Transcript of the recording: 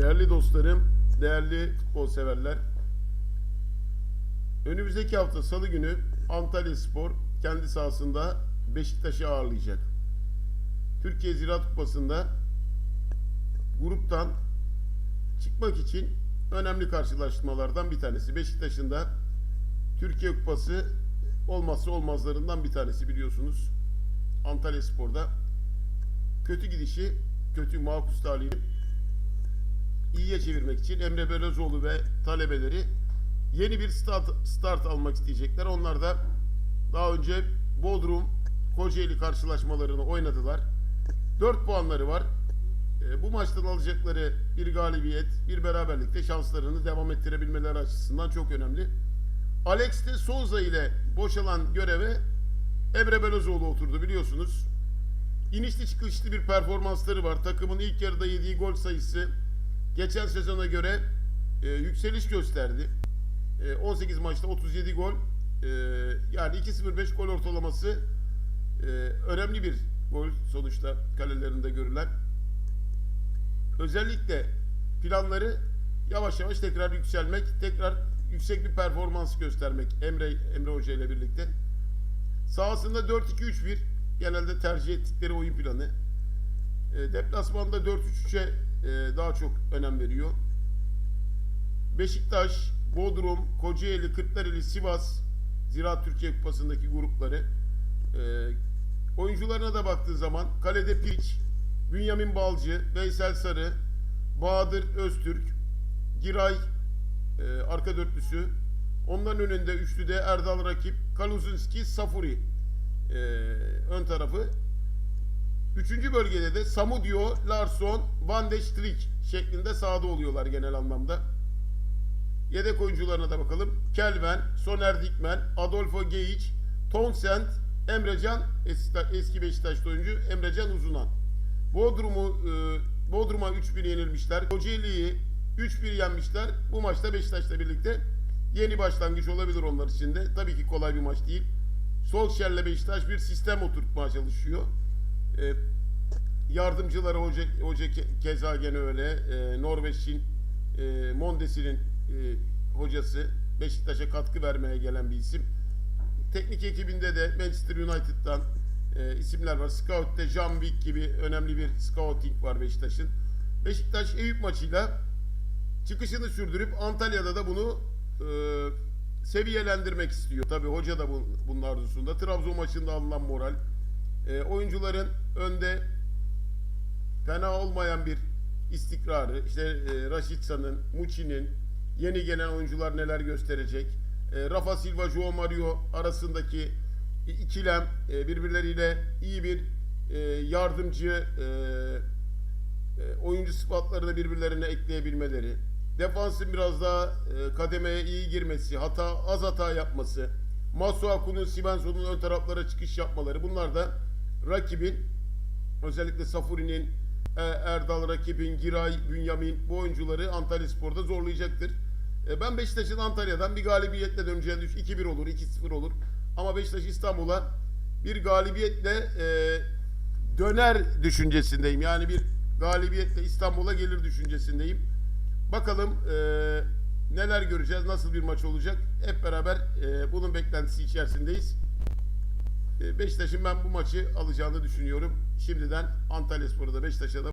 Değerli dostlarım, değerli futbol severler. Önümüzdeki hafta Salı günü Antalya Spor kendi sahasında Beşiktaş'ı ağırlayacak. Türkiye Ziraat Kupası'nda gruptan çıkmak için önemli karşılaşmalardan bir tanesi. Beşiktaş'ın da Türkiye Kupası olmazsa olmazlarından bir tanesi biliyorsunuz. Antalya Spor'da kötü gidişi, kötü makus talihini iyiye çevirmek için Emre Belözoğlu ve talebeleri yeni bir start, start almak isteyecekler. Onlar da daha önce Bodrum, Kocaeli karşılaşmalarını oynadılar. 4 puanları var. E, bu maçtan alacakları bir galibiyet, bir beraberlikte şanslarını devam ettirebilmeleri açısından çok önemli. Alex de Souza ile boşalan göreve Emre Belözoğlu oturdu biliyorsunuz. İnişli çıkışlı bir performansları var. Takımın ilk yarıda yediği gol sayısı geçen sezona göre e, yükseliş gösterdi. E, 18 maçta 37 gol. E, yani 2.05 gol ortalaması e, önemli bir gol sonuçta kalelerinde görülen. Özellikle planları yavaş yavaş tekrar yükselmek, tekrar yüksek bir performans göstermek Emre Emre Hoca ile birlikte. Sahasında 4-2-3-1 genelde tercih ettikleri oyun planı. E, deplasmanda 4-3-3'e e, daha çok önem veriyor. Beşiktaş, Bodrum, Kocaeli, Kırklareli, Sivas Ziraat Türkiye Kupası'ndaki grupları. E, oyuncularına da baktığı zaman kalede Piç, Bünyamin Balcı, Veysel Sarı, Bahadır Öztürk, Giray e, arka dörtlüsü. Onların önünde üçlüde Erdal Rakip, Kaluzinski, Safuri e, ön tarafı. Üçüncü bölgede de Samudio, Larson, Van de Strik şeklinde sahada oluyorlar genel anlamda. Yedek oyuncularına da bakalım. Kelven, Soner Dikmen, Adolfo Geiç, Townsend, Emrecan, eski Beşiktaşlı oyuncu Emrecan Uzunan. Bodrum'u e, Bodrum'a 3-1 yenilmişler. Kocaeli'yi 3-1 yenmişler. Bu maçta Beşiktaş'la birlikte yeni başlangıç olabilir onlar için de. Tabii ki kolay bir maç değil. Solskjaer'le Beşiktaş bir sistem oturtmaya çalışıyor. E, yardımcıları hoca, hoca ke- keza gene öyle. E, Norveç'in e, Mondesi'nin e, hocası Beşiktaş'a katkı vermeye gelen bir isim. Teknik ekibinde de Manchester United'dan e, isimler var. Scout'te Jean Wick gibi önemli bir scouting var Beşiktaş'ın. Beşiktaş Eyüp maçıyla çıkışını sürdürüp Antalya'da da bunu e, seviyelendirmek istiyor. Tabii hoca da bu, bunun arzusunda. Trabzon maçında alınan moral. E, oyuncuların önde fena olmayan bir istikrarı. İşte e, Raşitsa'nın, Muçi'nin, yeni gelen oyuncular neler gösterecek. E, Rafa Silva, Joao Mario arasındaki ikilem e, birbirleriyle iyi bir e, yardımcı e, e, oyuncu sıfatlarını birbirlerine ekleyebilmeleri. Defansın biraz daha e, kademeye iyi girmesi, hata az hata yapması, Masuaku'nun, Simenso'nun ön taraflara çıkış yapmaları bunlar da rakibin özellikle Safuri'nin, e, Erdal rakibin, Giray, Bünyamin bu oyuncuları Antalya Spor'da zorlayacaktır. E, Ben Beşiktaş'ın Antalya'dan bir galibiyetle döneceğini düş 2-1 olur, 2-0 olur. Ama Beşiktaş İstanbul'a bir galibiyetle e, döner düşüncesindeyim. Yani bir galibiyetle İstanbul'a gelir düşüncesindeyim. Bakalım e, neler göreceğiz, nasıl bir maç olacak. Hep beraber bunun beklentisi içerisindeyiz. E, Beşiktaş'ın ben bu maçı alacağını düşünüyorum. Şimdiden Antalya Spor'a da Beşiktaş'a da